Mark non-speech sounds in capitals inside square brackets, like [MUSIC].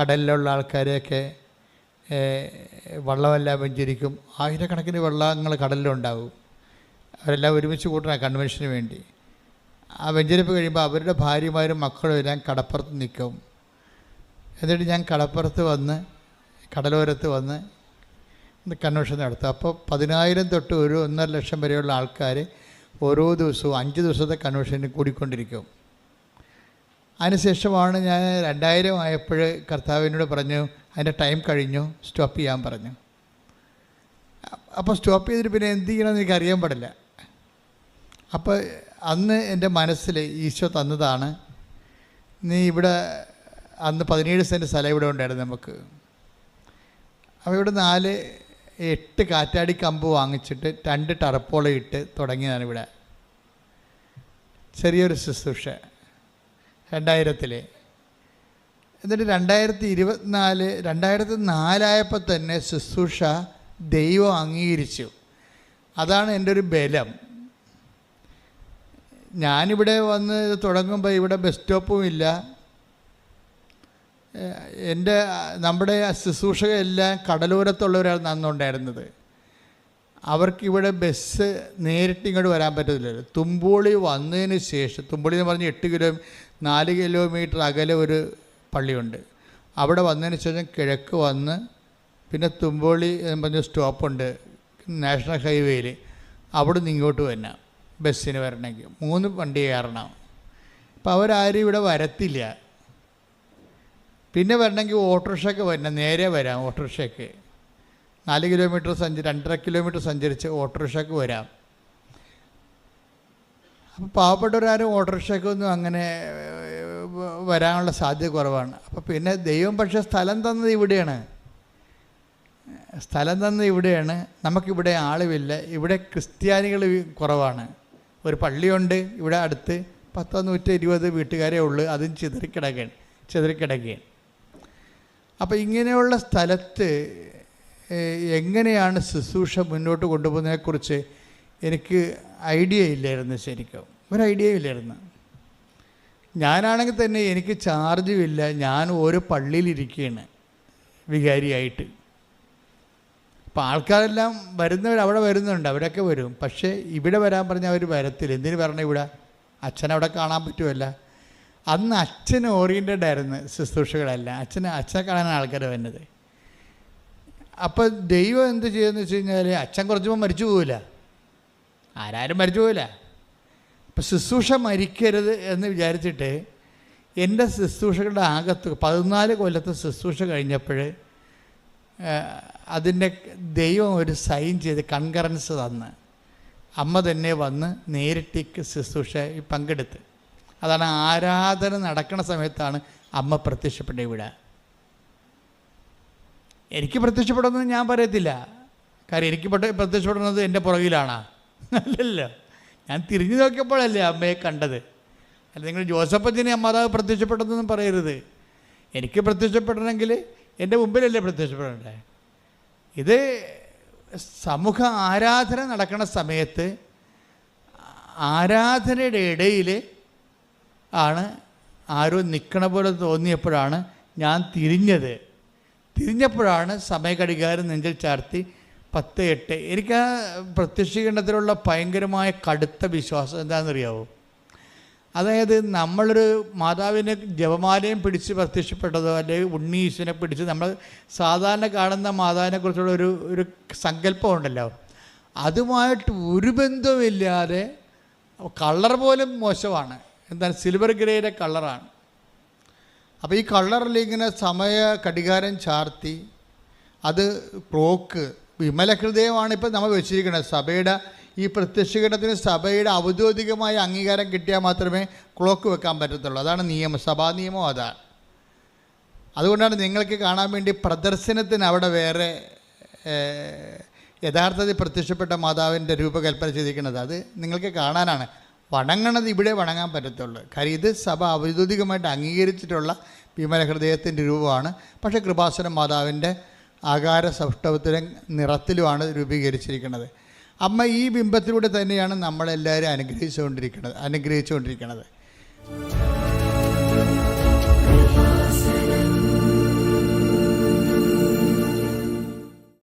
കടലിലുള്ള ആൾക്കാരെയൊക്കെ വള്ളമെല്ലാം വെഞ്ചരിക്കും. ആയിരക്കണക്കിന് വള്ളങ്ങൾ കടലിലുണ്ടാവും. അവരെല്ലാം ഒരുമിച്ച് കൂട്ടണം കൺവെൻഷന് വേണ്ടി. ആ വെഞ്ചരിപ്പ് കഴിയുമ്പോൾ അവരുടെ ഭാര്യമാരും മക്കളും എല്ലാം കടപ്പുറത്ത് നിൽക്കും. എന്നിട്ട് ഞാൻ കടപ്പുറത്ത് വന്ന് കടലോരത്ത് വന്ന് കൺവെൻഷൻ നടത്തും. അപ്പോൾ പതിനായിരം തൊട്ട് ഒരു ഒന്നര ലക്ഷം വരെയുള്ള ആൾക്കാർ ഓരോ ദിവസവും അഞ്ച് ദിവസത്തെ കൺവെൻഷന് കൂടിക്കൊണ്ടിരിക്കും. അതിനുശേഷമാണ് ഞാൻ രണ്ടായിരം ആയപ്പോൾ കർത്താവിനോട് പറഞ്ഞു അതിന്റെ ടൈം കഴിഞ്ഞു സ്റ്റോപ്പ് ചെയ്യാൻ പറഞ്ഞു. അപ്പോൾ സ്റ്റോപ്പ് ചെയ്തിട്ട് പിന്നെ എന്ത് ചെയ്യണമെന്ന് എനിക്ക് അറിയാൻ പാടില്ല. അപ്പോൾ അന്ന് എന്റെ മനസ്സിൽ ഈശോ തന്നതാണ് നീ ഇവിടെ അന്ന് പതിനേഴ് സെന്റ് സ്ഥലം ഇവിടെ ഉണ്ടായിരുന്നു നമുക്ക്. അപ്പോൾ ഇവിടെ നാല് എട്ട് കാറ്റാടി കമ്പ് വാങ്ങിച്ചിട്ട് രണ്ട് ടറപ്പോളം ഇട്ട് തുടങ്ങിയതാണ് ഇവിടെ. ചെറിയൊരു ശുശ്രൂഷ. രണ്ടായിരത്തിൽ എന്നിട്ട് രണ്ടായിരത്തി ഇരുപത്തിനാല് രണ്ടായിരത്തി നാലായപ്പോൾ തന്നെ ശുശ്രൂഷ ദൈവം അംഗീകരിച്ചു. അതാണ് എന്റെ ഒരു ബലം. ഞാനിവിടെ വന്ന് തുടങ്ങുമ്പോൾ ഇവിടെ ബസ് സ്റ്റോപ്പും ഇല്ല. എന്റെ നമ്മുടെ ശുശ്രൂഷകരെല്ലാം കടലോരത്തുള്ളവരാണ് അന്നുണ്ടായിരുന്നത് അവർക്കിവിടെ ബസ് നേരിട്ട് ഇങ്ങോട്ട് വരാൻ പറ്റത്തില്ലല്ലോ. തുമ്പോളി വന്നതിന് ശേഷം തുമ്പോളി എന്ന് പറഞ്ഞ് എട്ട് കിലോ നാല് കിലോമീറ്റർ അകലെ ഒരു പള്ളിയുണ്ട്. അവിടെ വന്നതിന് ശേഷം കിഴക്ക് വന്ന് പിന്നെ തുമ്പോളി എന്ന് പറഞ്ഞ സ്റ്റോപ്പുണ്ട് നാഷണൽ ഹൈവേയിൽ അവിടെ നിന്ന് ഇങ്ങോട്ട് വരണം ബസ്സിന് വരണമെങ്കിൽ. മൂന്ന് വണ്ടി കയറണം. അപ്പോൾ അവരാരും ഇവിടെ വരത്തില്ല. പിന്നെ വരണമെങ്കിൽ ഓട്ടോറിക്ഷയ്ക്ക് വരണം നേരെ വരാം ഓട്ടോറിക്ഷയ്ക്ക് നാല് കിലോമീറ്റർ സഞ്ചരി രണ്ടര കിലോമീറ്റർ സഞ്ചരിച്ച് ഓട്ടോറിക്ഷയ്ക്ക് വരാം. അപ്പോൾ പാവപ്പെട്ടവരാരും ഓട്ടോറിക്ഷയ്ക്കൊന്നും അങ്ങനെ വരാനുള്ള സാധ്യത കുറവാണ്. അപ്പോൾ പിന്നെ ദൈവം പക്ഷേ സ്ഥലം തന്നത് ഇവിടെയാണ്. സ്ഥലം തന്നത് ഇവിടെയാണ്. നമുക്കിവിടെ ആളുമില്ല. ഇവിടെ ക്രിസ്ത്യാനികൾ കുറവാണ്. ഒരു പള്ളിയുണ്ട് ഇവിടെ അടുത്ത്. പത്തോ നൂറ്റി ഇരുപത് വീട്ടുകാരേ ഉള്ളൂ. അതും ചിതറിക്കിടക്കുകയാണ് ചിതറിക്കിടക്കുകയാണ് അപ്പോൾ ഇങ്ങനെയുള്ള സ്ഥലത്ത് എങ്ങനെയാണ് ശുശ്രൂഷ മുന്നോട്ട് കൊണ്ടുപോകുന്നതിനെക്കുറിച്ച് എനിക്ക് ഐഡിയ ഇല്ലായിരുന്നു ശരിക്കും. ഒരു ഐഡിയ ഇല്ലായിരുന്നു. ഞാനാണെങ്കിൽ തന്നെ എനിക്ക് ചാർജും ഇല്ല. ഞാൻ ഓരോ പള്ളിയിലിരിക്കുകയാണ് വികാരിയായിട്ട്. അപ്പോൾ ആൾക്കാരെല്ലാം വരുന്നവർ അവിടെ വരുന്നുണ്ട്. അവരൊക്കെ വരും. പക്ഷേ ഇവിടെ വരാൻ പറഞ്ഞാൽ അവർ വരത്തില്ല. എന്തിനു വരണം ഇവിടെ? അച്ഛനവിടെ കാണാൻ പറ്റുമല്ല. അന്ന് അച്ഛൻ ഓറിയന്റഡ് ആയിരുന്നു ശുശ്രൂഷകളെല്ലാം. അച്ഛന് അച്ഛനെ കാണാൻ ആൾക്കാർ വരുന്നത്. അപ്പോൾ ദൈവം എന്ത് ചെയ്യുമെന്ന് വെച്ച് കഴിഞ്ഞാൽ അച്ഛൻ കുറച്ചുമ്പോൾ മരിച്ചു പോവില്ല. ആരാരും മരിച്ചു പോവില്ല. അപ്പം ശുശ്രൂഷ മരിക്കരുത് എന്ന് വിചാരിച്ചിട്ട് എന്റെ ശുശ്രൂഷകളുടെ ആകത്ത് പതിനാല് കൊല്ലത്തെ ശുശ്രൂഷ കഴിഞ്ഞപ്പോൾ അതിന്റെ ദൈവം ഒരു സൈൻ ചെയ്ത് കൺകറൻസ് തന്ന്. അമ്മ തന്നെ വന്ന് നേരിട്ടേക്ക് ശുശ്രൂഷ പങ്കെടുത്ത്. അതാണ് ആരാധന നടക്കുന്ന സമയത്താണ് അമ്മ പ്രത്യക്ഷപ്പെട്ട ഇവിടെ. എനിക്ക് പ്രത്യക്ഷപ്പെടുന്നത് ഞാൻ പറയത്തില്ല. കാര്യം എനിക്ക് പ്രത്യക്ഷപ്പെടുന്നത് എന്റെ പുറകിലാണ്. [LAUGHS] അല്ലല്ലോ. ഞാൻ തിരിഞ്ഞു നോക്കിയപ്പോഴല്ലേ അമ്മയെ കണ്ടത്. അല്ല നിങ്ങൾ ജോസഫത്തിന് മാതാവ് പ്രത്യക്ഷപ്പെട്ടതെന്നും പറയരുത്. എനിക്ക് പ്രത്യക്ഷപ്പെടണമെങ്കിൽ എന്റെ മുമ്പിലല്ലേ പ്രത്യക്ഷപ്പെടണ്ടേ ഇത് സമൂഹ ആരാധന നടക്കുന്ന സമയത്ത് ആരാധനയുടെ ഇടയിൽ ആണ് ആരോ നിൽക്കണ പോലെ തോന്നിയപ്പോഴാണ് ഞാൻ തിരിഞ്ഞത്. തിരിഞ്ഞപ്പോഴാണ് സമയഘടികാരം നെഞ്ചിൽ ചാർത്തി പത്ത് എട്ട്. എനിക്ക് ആ പ്രത്യക്ഷീകരണത്തിലുള്ള ഭയങ്കരമായ കടുത്ത വിശ്വാസം എന്താണെന്നറിയാവോ? അതായത് നമ്മളൊരു മാതാവിനെ ജപമാലയും പിടിച്ച് പ്രത്യക്ഷപ്പെട്ടതോ അല്ലെങ്കിൽ ഉണ്ണീശനെ പിടിച്ച് നമ്മൾ സാധാരണ കാണുന്ന മാതാവിനെക്കുറിച്ചുള്ള ഒരു ഒരു സങ്കല്പം ഉണ്ടല്ലോ. അതുമായിട്ട് ഒരു ബന്ധവുമില്ലാതെ കളർ പോലും മോശമാണ്. എന്താണ്? സിൽവർ ഗ്രേയുടെ കളറാണ് അപ്പോൾ ഈ കളറിൽ ഇങ്ങനെ സമയ കടികാരം ചാർത്തി അത് പ്രോക്ക് വിമലഹൃദയമാണ് ഇപ്പോൾ നമ്മൾ വെച്ചിരിക്കുന്നത്. സഭയുടെ ഈ പ്രത്യക്ഷീകരണത്തിന് സഭയുടെ ഔദ്യോഗികമായ അംഗീകാരം കിട്ടിയാൽ മാത്രമേ ക്ലോക്ക് വെക്കാൻ പറ്റത്തുള്ളൂ. അതാണ് നിയമം സഭാ നിയമം അതാണ് അതുകൊണ്ടാണ് നിങ്ങൾക്ക് കാണാൻ വേണ്ടി പ്രദർശനത്തിന് അവിടെ വേറെ യഥാർത്ഥത്തിൽ പ്രത്യക്ഷപ്പെട്ട മാതാവിന്റെ രൂപകൽപ്പന ചെയ്തിരിക്കുന്നത്. അത് നിങ്ങൾക്ക് കാണാനാണ്. വണങ്ങണത് ഇവിടെ വണങ്ങാൻ പറ്റത്തുള്ളൂ. കാര്യം ഇത് സഭ ഔദ്യോഗികമായിട്ട് അംഗീകരിച്ചിട്ടുള്ള വിമല ഹൃദയത്തിന്റെ രൂപമാണ്. പക്ഷേ കൃപാസന മാതാവിന്റെ ആകാര സൗഷ്ഠവത്തിലും നിറത്തിലുമാണ് രൂപീകരിച്ചിരിക്കുന്നത്. അമ്മ ഈ ബിംബത്തിലൂടെ തന്നെയാണ് നമ്മളെല്ലാവരും അനുഗ്രഹിച്ചുകൊണ്ടിരിക്കുന്നത് അനുഗ്രഹിച്ചുകൊണ്ടിരിക്കുന്നത്.